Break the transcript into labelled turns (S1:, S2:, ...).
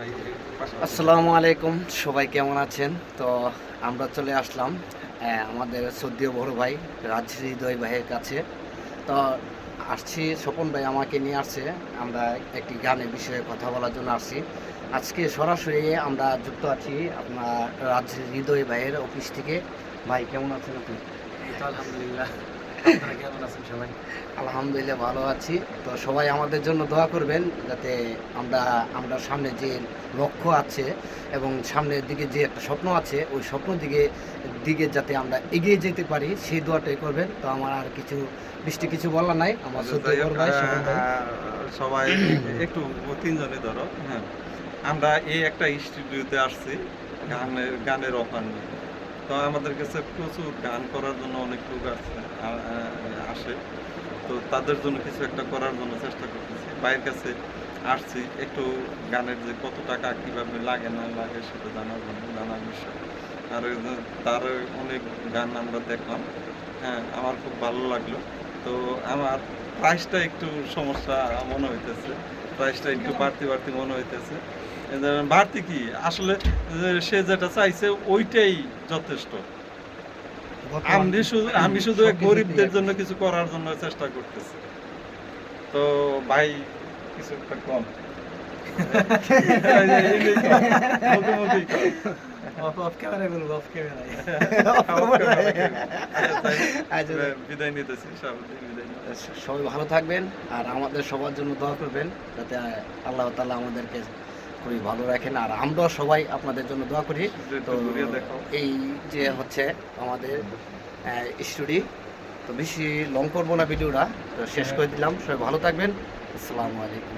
S1: আসসালামু আলাইকুম, সবাই কেমন আছেন? তো আমরা চলে আসলাম আমাদের সদ্যীয় বড় ভাই রাজ হৃদয় ভাইয়ের কাছে। তো আসছি, স্বপন ভাই আমাকে নিয়ে আসছে, আমরা একটি গানের বিষয়ে কথা বলার জন্য আসছি। আজকে সরাসরি আমরা যুক্ত আছি আপনার রাজ হৃদয় ভাইয়ের অফিস থেকে। ভাই, কেমন আছেন আপনি?
S2: আলহামদুলিল্লাহ। আপনারা কেমন আছেন সবাই
S1: আলহামদুলিল্লাহ ভালো আছি। তো সবাই আমাদের জন্য দোয়া করবেন যাতে আমরা আমরা সামনে যে লক্ষ্য আছে এবং সামনের দিকে যে একটা স্বপ্ন আছে ওই স্বপ্ন দিকে দিকে যাতে আমরা এগিয়ে যেতে পারি সেই দোয়াটাই করবেন। তো আমার আর কিছু বৃষ্টি কিছু বলার নাই। আমার।
S3: আহ, সবাই একটু তিনজনে ধরো হ্যাঁ। আমরা এই একটা স্টুডিওতে আসছি গানের গানের অফার নিয়ে। তো আমাদের কাছে প্রচুর গান করার জন্য অনেক লোক আসে। তো তাদের জন্য কিছু একটা করার জন্য চেষ্টা করতেছি। বাইরের কাছে আসছি একটু গানের যে কত টাকা কীভাবে লাগে, না লাগে সেটা জানার জন্য, জানার বিষয়। আর তার অনেক গান আমরা দেখলাম। হ্যাঁ আমার খুব ভালো লাগল। তো আমার প্রাইসটা একটু সমস্যা মনে হইতেছে। প্রাইসটা একটু বাড়তি বাড়তি মনে হইতেছে বাড়তি কি আসলে সে যেটা চাইছে ওইটাই যথেষ্ট আমি শুধু আমি শুধু গরিবদের জন্য কিছু করার জন্য চেষ্টা করতেছি তো ভাই কিছু একটা কম এই
S2: অফ অফ ক্যামেরায় বলব অফ ক্যামেরায়
S3: বিদায় নিতেছি।
S1: সবাই ভালো থাকবেন আর আমাদের সবার জন্য দোয়া করবেন যাতে আল্লাহ তালা আমাদেরকে খুবই ভালো রাখেন। আর আমরাও সবাই আপনাদের জন্য দোয়া করি। তো এই যে হচ্ছে আমাদের স্টুডি তো বেশি লং করব না ভিডিওটা তো শেষ করে দিলাম। সবাই ভালো থাকবেন। আসসালামু আলাইকুম।